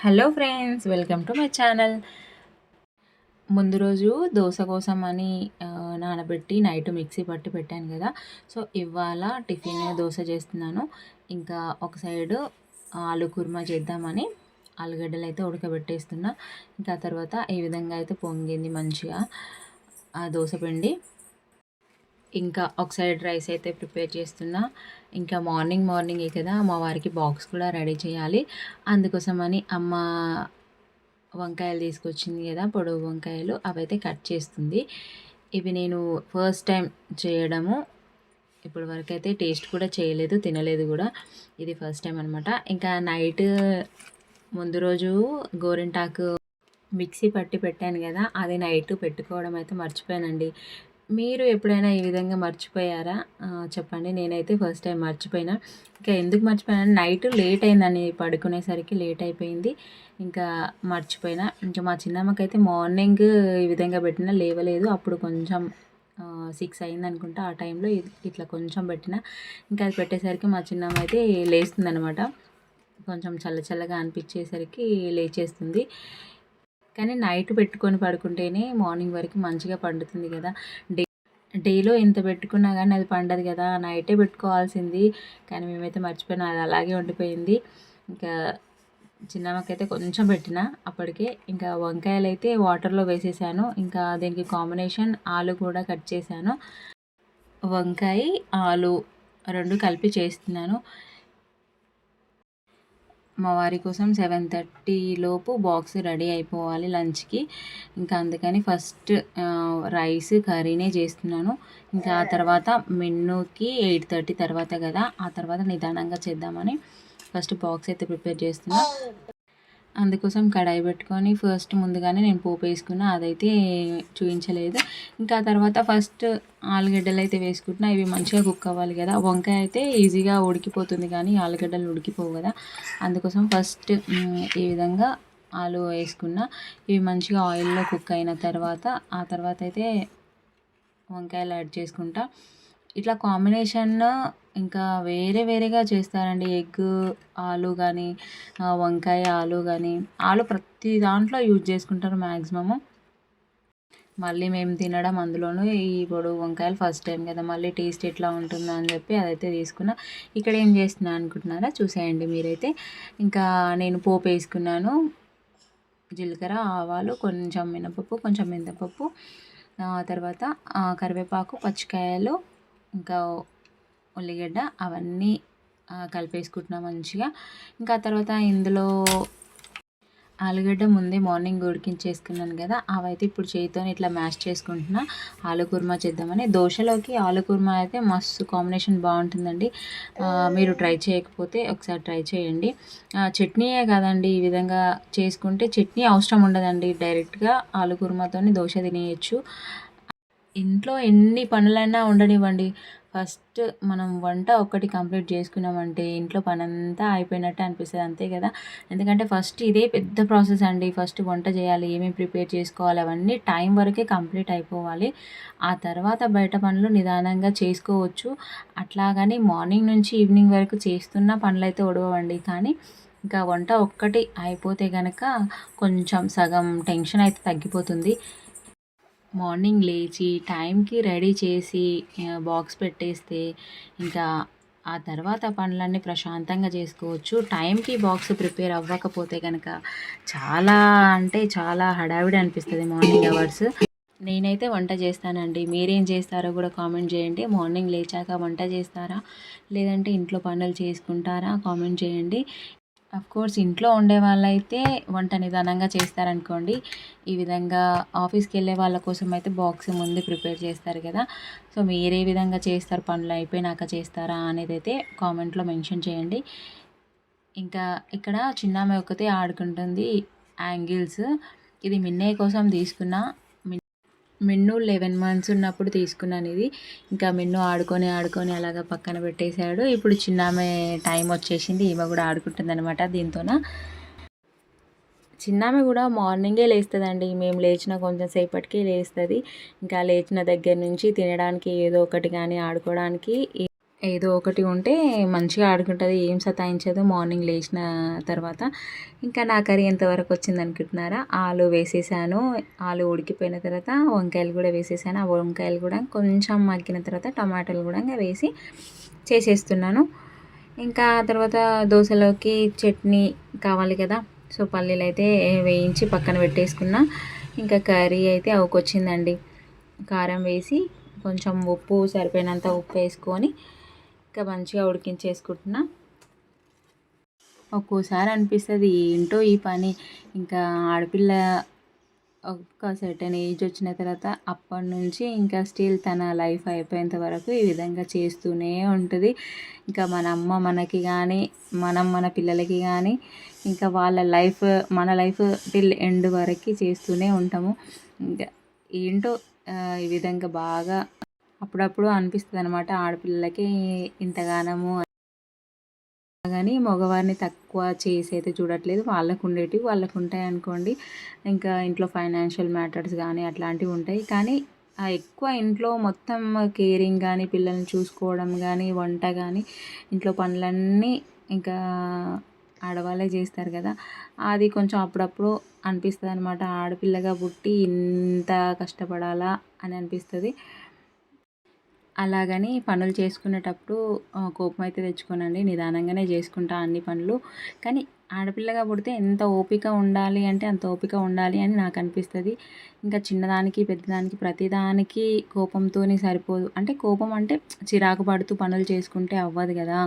Hello friends welcome to my channel. ముందు రోజు దోశ కోసం అని నానబెట్టి నైట్ మిక్సీ పట్టి పెట్టాను కదా. సో ఇవాళ టిఫిన్ దోశ చేస్తున్నాను. ఇంకా ఒక సైడు ఆలు కుర్మా చేద్దామని ఆలుగడ్డలు అయితే ఉడకబెట్టేస్తున్నా. ఇంకా తర్వాత ఈ విధంగా అయితే పొంగింది మంచిగా ఆ దోశ పిండి. ఇంకా ఒక సైడ్ రైస్ అయితే ప్రిపేర్ చేస్తున్నా. ఇంకా మార్నింగ్ మార్నింగే కదా మా వారికి బాక్స్ కూడా రెడీ చేయాలి. అందుకోసమని అమ్మ వంకాయలు తీసుకొచ్చింది కదా పొడవు వంకాయలు అవైతే కట్ చేస్తుంది. ఇవి నేను ఫస్ట్ టైం చేయడము. ఇప్పటి వరకు అయితే టేస్ట్ కూడా చేయలేదు తినలేదు కూడా. ఇది ఫస్ట్ టైం అనమాట ఇంకా నైట్ ముందు రోజు గోరింటాకు మిక్సీ పట్టి పెట్టాను కదా అది నైట్ పెట్టుకోవడం అయితే మర్చిపోయానండి. మీరు ఎప్పుడైనా ఈ విధంగా మర్చిపోయారా? చెప్పండి. నేనైతే ఫస్ట్ టైం మర్చిపోయినా. ఇంకా ఎందుకు మర్చిపోయాను? నైట్ లేట్ అయిందని పడుకునేసరికి లేట్ అయిపోయింది. ఇంకా మర్చిపోయినా. ఇంకా మా చిన్నమ్మకైతే మార్నింగ్ ఈ విధంగా పెట్టినా. లేవలేదు. అప్పుడు కొంచెం సిక్స్ అయింది అనుకుంటా ఆ టైంలో ఇట్లా కొంచెం పెట్టిన. ఇంకా అది పెట్టేసరికి మా చిన్నమ్మ అయితే లేస్తుందనమాట కొంచెం చల్ల చల్లగా అనిపించేసరికి లేచేస్తుంది. కానీ నైట్ పెట్టుకొని పడుకుంటేనే మార్నింగ్ వరకు మంచిగా పండుతుంది కదా. డే డేలో ఎంత పెట్టుకున్నా కానీ అది పండదు కదా. నైటే పెట్టుకోవాల్సింది. కానీ మేమైతే మర్చిపోయినా అది అలాగే ఉండిపోయింది. ఇంకా చిన్నమ్మకైతే కొంచెం పెట్టిన అప్పటికే. ఇంకా వంకాయలు అయితే వాటర్లో వేసేసాను. ఇంకా దీనికి కాంబినేషన్ ఆలు కూడా కట్ చేశాను. వంకాయ ఆలు రెండు కలిపి చేస్తున్నాను. మా వారి కోసం సెవెన్ థర్టీ లోపు బాక్స్ రెడీ అయిపోవాలి లంచ్కి. ఇంకా అందుకని ఫస్ట్ రైస్ కర్రీనే చేస్తున్నాను. ఇంకా ఆ తర్వాత మెన్యూకి ఎయిట్ థర్టీ తర్వాత కదా ఆ తర్వాత నిదానంగా చేద్దామని ఫస్ట్ బాక్స్ అయితే ప్రిపేర్ చేస్తున్నా. అందుకోసం కడాయి పెట్టుకొని ఫస్ట్ ముందుగానే నేను పోపు వేసుకున్నా అదైతే చూపించలేదు. ఇంకా తర్వాత ఫస్ట్ ఆలుగడ్డలు అయితే వేసుకుంటున్నా ఇవి మంచిగా కుక్ అవ్వాలి కదా. వంకాయ అయితే ఈజీగా ఉడికిపోతుంది కానీ ఆలుగడ్డలు ఉడికిపోవు కదా. అందుకోసం ఫస్ట్ ఈ విధంగా ఆలు వేసుకున్నా. ఇవి మంచిగా ఆయిల్లో కుక్ అయిన తర్వాత ఆ తర్వాత అయితే వంకాయలు యాడ్ చేసుకుంటా. ఇట్లా కాంబినేషన్ ఇంకా వేరే వేరేగా చేస్తారండి. ఎగ్ ఆలు కానీ వంకాయ ఆలు కానీ ఆలు ప్రతి దాంట్లో యూజ్ చేసుకుంటారు మ్యాక్సిమము మళ్ళీ మేము తినడం అందులోనూ ఈ వంకాయలు ఫస్ట్ టైం కదా మళ్ళీ టేస్ట్ ఎట్లా ఉంటుందో అని చెప్పి అదైతే తీసుకున్నా. ఇక్కడ ఏం చేస్తున్నా అనుకుంటున్నారా? చూసేయండి మీరైతే. ఇంకా నేను పోపు వేసుకున్నాను. జీలకర్ర ఆవాలు కొంచెం మినపప్పు కొంచెం మెంతపప్పు తర్వాత కరివేపాకు పచ్చికాయలు ఇంకా ఉల్లిగడ్డ అవన్నీ కలిపేసుకుంటున్నా మంచిగా. ఇంకా తర్వాత ఇందులో ఆలుగడ్డ ముందే మార్నింగ్ ఉడికించేసుకున్నాను కదా అవైతే ఇప్పుడు చేతితో ఇట్లా మ్యాష్ చేసుకుంటున్నా. ఆలు కుర్మా చేద్దామని. దోశలోకి ఆలు కుర్మా అయితే మస్తు కాంబినేషన్ బాగుంటుందండి. మీరు ట్రై చేయకపోతే ఒకసారి ట్రై చేయండి. చట్నీయే కాదండి ఈ విధంగా చేసుకుంటే చట్నీ అవసరం ఉండదండి. డైరెక్ట్గా ఆలు కుర్మాతోని దోశ తినేయచ్చు. ఇంట్లో ఎన్ని పనులైనా ఉండనివ్వండి. ఫస్ట్ మనం వంట ఒక్కటి కంప్లీట్ చేసుకున్నామంటే ఇంట్లో పని అంతా అయిపోయినట్టు అనిపిస్తుంది అంతే కదా? ఎందుకంటే ఫస్ట్ ఇదే పెద్ద ప్రాసెస్ అండి. ఫస్ట్ వంట చేయాలి ఏమేమి ప్రిపేర్ చేసుకోవాలి అవన్నీ టైం వరకే కంప్లీట్ అయిపోవాలి. ఆ తర్వాత బయట పనులు నిదానంగా చేసుకోవచ్చు. అట్లాగని మార్నింగ్ నుంచి ఈవినింగ్ వరకు చేస్తున్న పనులు అయితే ఒడవండి కానీ ఇంకా వంట ఒక్కటి అయిపోతే కనుక కొంచెం సగం టెన్షన్ అయితే తగ్గిపోతుంది. మార్నింగ్ లేచి టైంకి రెడీ చేసి బాక్స్ పెట్టేస్తే ఇంకా ఆ తర్వాత పనులన్నీ ప్రశాంతంగా చేసుకోవచ్చు. టైంకి బాక్స్ ప్రిపేర్ అవ్వకపోతే కనుక చాలా అంటే చాలా హడావిడి అనిపిస్తుంది మార్నింగ్ అవర్స్. నేనైతే వంట చేస్తానండి. మీరేం చేస్తారో కూడా కామెంట్ చేయండి. మార్నింగ్ లేచాక వంట చేస్తారా? లేదంటే ఇంట్లో పనులు చేసుకుంటారా? కామెంట్ చేయండి. కోర్స్ ఇంట్లో ఉండే వాళ్ళైతే వంట నిదానంగా చేస్తారనుకోండి. ఈ విధంగా ఆఫీస్కి వెళ్ళే వాళ్ళ కోసం అయితే బాక్స్ ముందు ప్రిపేర్ చేస్తారు కదా. సో మీరు ఏ విధంగా చేస్తారు? పనులు అయిపోయినాక చేస్తారా? అనేది అయితే కామెంట్లో మెన్షన్ చేయండి. ఇంకా ఇక్కడ చిన్నామె ఒకతే ఆడుకుంటుంది యాంగిల్స్. ఇది మిన్నయ్య కోసం తీసుకున్న మిన్ను లెవెన్ మంత్స్ ఉన్నప్పుడు తీసుకున్నాను ఇది. ఇంకా మిన్ను ఆడుకొని ఆడుకొని అలాగా పక్కన పెట్టేశాడు. ఇప్పుడు చిన్నామె టైం వచ్చేసింది. ఈమె కూడా ఆడుకుంటుంది అనమాట దీంతోన. చిన్నామె కూడా మార్నింగే లేస్తుందండి. మేము లేచిన కొంచెం సేపటికి లేస్తుంది. ఇంకా లేచిన దగ్గర నుంచి తినడానికి ఏదో ఒకటి కానీ ఆడుకోవడానికి ఏదో ఒకటి ఉంటే మంచిగా ఆడుకుంటుంది ఏం సతాయించదు. మార్నింగ్ లేచిన తర్వాత ఇంకా నా కర్రీ ఎంతవరకు వచ్చింది అనుకుంటున్నారా? ఆలు వేసేసాను. ఆలు ఉడికిపోయిన తర్వాత వంకాయలు కూడా వేసేసాను. ఆ వంకాయలు కూడా కొంచెం మగ్గిన తర్వాత టమాటాలు కూడా వేసి చేసేస్తున్నాను. ఇంకా తర్వాత దోశలోకి చట్నీ కావాలి కదా. సో పల్లీలు అయితే వేయించి పక్కన పెట్టేసుకున్నా. ఇంకా కర్రీ అయితే అవకొచ్చిందండి. కారం వేసి కొంచెం ఉప్పు సరిపోయినంత ఉప్పు వేసుకొని ఇంకా మంచిగా ఉడికించేసుకుంటున్నా. ఒక్కోసారి అనిపిస్తుంది ఏంటో ఈ పని? ఇంకా ఆడపిల్ల ఒక సర్టెన్ ఏజ్ వచ్చిన తర్వాత అప్పటి నుంచి ఇంకా స్టిల్ తన లైఫ్ అయిపోయేంత వరకు ఈ విధంగా చేస్తూనే ఉంటుంది. ఇంకా మన అమ్మ మనకి కానీ మనం మన పిల్లలకి కానీ ఇంకా వాళ్ళ లైఫ్ మన లైఫ్ టిల్ ఎండ్ వరకు చేస్తూనే ఉంటాము. ఇంకా ఏంటో ఈ విధంగా బాగా అప్పుడప్పుడు అనిపిస్తుంది అనమాట ఆడపిల్లలకి ఇంతగానము కానీ మగవారిని తక్కువ చేసి అయితే చూడట్లేదు. వాళ్ళకు ఉండేటివి వాళ్ళకు ఉంటాయి అనుకోండి ఇంకా ఇంట్లో ఫైనాన్షియల్ మ్యాటర్స్ కానీ అట్లాంటివి ఉంటాయి. కానీ ఎక్కువ ఇంట్లో మొత్తం కేరింగ్ కానీ పిల్లల్ని చూసుకోవడం కానీ వంట కానీ ఇంట్లో పనులన్నీ ఇంకా ఆడవాళ్ళే చేస్తారు కదా. అది కొంచెం అప్పుడప్పుడు అనిపిస్తుంది అనమాట ఆడపిల్లగా పుట్టి ఇంత కష్టపడాలా అని అనిపిస్తుంది. అలాగని పనులు చేసుకునేటప్పుడు కోపం అయితే తెచ్చుకోనండి. నిదానంగానే చేసుకుంటా అన్ని పనులు. కానీ ఆడపిల్లగా పుడితే ఎంత ఓపిక ఉండాలి అంటే అంత ఓపిక ఉండాలి అని నాకు అనిపిస్తుంది. ఇంకా చిన్నదానికి పెద్దదానికి ప్రతిదానికి కోపంతోనే సరిపోదు. అంటే కోపం అంటే చిరాకు పడుతూ పనులు చేసుకుంటే అవ్వదు కదా.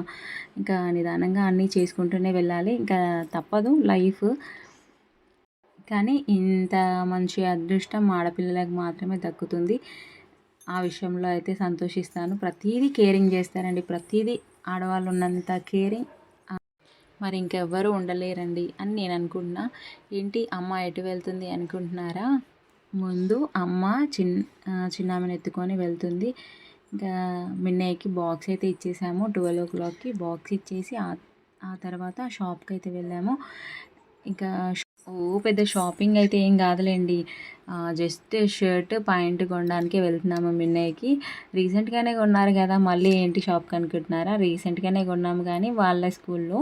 ఇంకా నిదానంగా అన్నీ చేసుకుంటూనే వెళ్ళాలి. ఇంకా తప్పదు లైఫ్. కానీ ఇంత మంచి అదృష్టం ఆడపిల్లలకు మాత్రమే దక్కుతుంది. ఆ విషయంలో అయితే సంతోషిస్తాను. ప్రతీదీ కేరింగ్ చేస్తారండి. ప్రతీదీ ఆడవాళ్ళు ఉన్నంత కేరింగ్ మరి ఇంకెవ్వరూ ఉండలేరండి అని నేను అనుకుంటున్నా. ఏంటి అమ్మ ఎటు వెళ్తుంది అనుకుంటున్నారా? ముందు అమ్మ చిన్న చిన్నామని ఎత్తుకొని వెళ్తుంది. ఇంకా మిన్నయ్యకి బాక్స్ అయితే ఇచ్చేసాము. ట్వెల్వ్ ఓ క్లాక్కి బాక్స్ ఇచ్చేసి ఆ తర్వాత షాప్కి అయితే వెళ్ళాము. ఇంకా ఓ పెద్ద షాపింగ్ అయితే ఏం కాదులేండి. జస్ట్ షర్ట్ పాయింట్ కొనడానికే వెళ్తున్నాము మిన్నయ్యకి. రీసెంట్గానే కొన్నారు కదా మళ్ళీ ఏంటి షాప్ అనుకుంటున్నారా రీసెంట్గానే కొన్నాము కానీ వాళ్ళ స్కూల్లో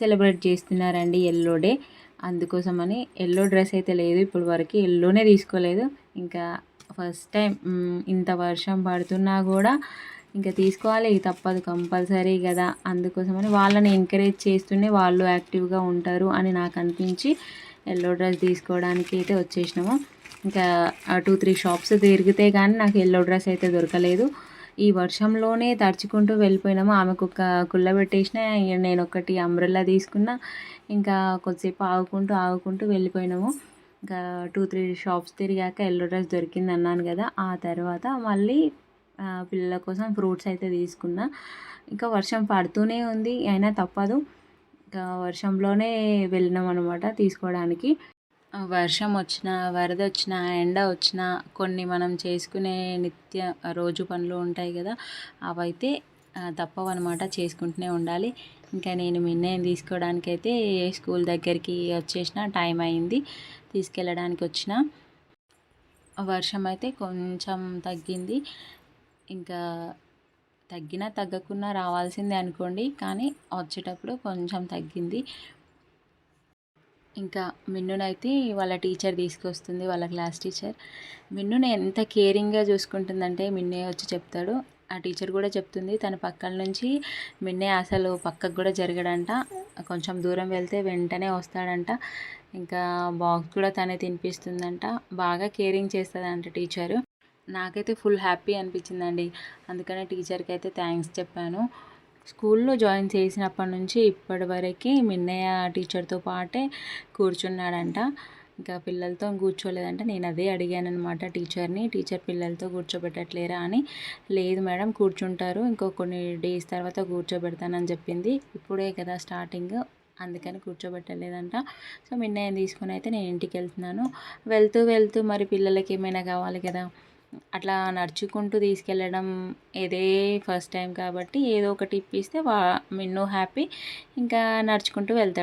సెలబ్రేట్ చేస్తున్నారండి ఎల్లో డే. అందుకోసమని ఎల్లో డ్రెస్ అయితే లేదు ఇప్పుడు వరకు ఎల్లోనే తీసుకోలేదు. ఇంకా ఫస్ట్ టైం ఇంత వర్షం పడుతున్నా కూడా ఇంకా తీసుకోవాలి తప్పదు కంపల్సరీ కదా. అందుకోసమని వాళ్ళని ఎంకరేజ్ చేస్తూనే వాళ్ళు యాక్టివ్గా ఉంటారు అని నాకు అనిపించి ఎల్లో డ్రెస్ తీసుకోవడానికి అయితే వచ్చేసినాము. ఇంకా టూ త్రీ షాప్స్ తిరిగితే కానీ నాకు ఎల్లో డ్రెస్ అయితే దొరకలేదు. ఈ వర్షంలోనే తడుచుకుంటూ వెళ్ళిపోయినాము. ఆమెకు ఒక కుళ్ళ పెట్టేసిన నేను ఒకటి అంబ్రెల్లా తీసుకున్నా ఇంకా కొద్దిసేపు ఆగుకుంటూ ఆగుకుంటూ వెళ్ళిపోయినాము. ఇంకా టూ త్రీ షాప్స్ తిరిగాక ఎల్లో డ్రెస్ దొరికింది అన్నాను కదా ఆ తర్వాత మళ్ళీ పిల్లల కోసం ఫ్రూట్స్ అయితే తీసుకున్నా. ఇంకా వర్షం పడుతూనే ఉంది. అయినా తప్పదు. ఇంకా వర్షంలోనే వెళ్ళినాం అనమాట తీసుకోవడానికి వర్షం వచ్చిన వరద వచ్చిన ఎండ వచ్చిన కొన్ని మనం చేసుకునే నిత్య రోజు పనులు ఉంటాయి కదా అవైతే తప్పవన్నమాట చేసుకుంటూనే ఉండాలి. ఇంకా నేను నిర్ణయం తీసుకోవడానికి అయితే స్కూల్ దగ్గరికి వచ్చేసిన టైం అయింది. తీసుకెళ్ళడానికి వచ్చిన. వర్షం అయితే కొంచెం తగ్గింది. ఇంకా తగ్గినా తగ్గకున్నా రావాల్సిందే అనుకోండి కానీ వచ్చేటప్పుడు కొంచెం తగ్గింది. ఇంకా మిన్నునైతే వాళ్ళ టీచర్ తీసుకొస్తుంది వాళ్ళ క్లాస్ టీచర్. మిన్నుని ఎంత కేరింగ్గా చూసుకుంటుందంటే మిన్నే వచ్చి చెప్తాడు. ఆ టీచర్ కూడా చెప్తుంది తన పక్కల నుంచి మిన్నే అసలు పక్కకు కూడా జరగడంట. కొంచెం దూరం వెళ్తే వెంటనే వస్తాడంట. ఇంకా బాక్స్ కూడా తనే తినిపిస్తుందంట. బాగా కేరింగ్ చేస్తుందంట టీచరు. నాకైతే ఫుల్ హ్యాపీ అనిపించిందండి. అందుకనే టీచర్కి అయితే థ్యాంక్స్ చెప్పాను. స్కూల్లో జాయిన్ చేసినప్పటి నుంచి ఇప్పటి వరకు మిన్నయ్య టీచర్తో పాటే కూర్చున్నాడంట. ఇంకా పిల్లలతో కూర్చోలేదంటే. నేను అదే అడిగాను అనమాట టీచర్ని టీచర్ పిల్లలతో కూర్చోబెట్టట్లేరా? అని. లేదు మేడం కూర్చుంటారు. ఇంకో కొన్ని డేస్ తర్వాత కూర్చోబెడతానని చెప్పింది. ఇప్పుడే కదా స్టార్టింగ్. అందుకని కూర్చోబెట్టలేదంట. సో మిన్నయ్యని తీసుకొని అయితే నేను ఇంటికి వెళ్తున్నాను వెళ్తూ వెళ్తూ మరి పిల్లలకి ఏమైనా కావాలి కదా? అట్లా నడుచుకుంటూ తీసుకెళ్ళడం ఇదే ఫస్ట్ టైం కాబట్టి ఏదో ఒకటి ఇప్పిస్తే వా మిన్ను హ్యాపీ ఇంకా నడుచుకుంటూ వెళ్తాడు.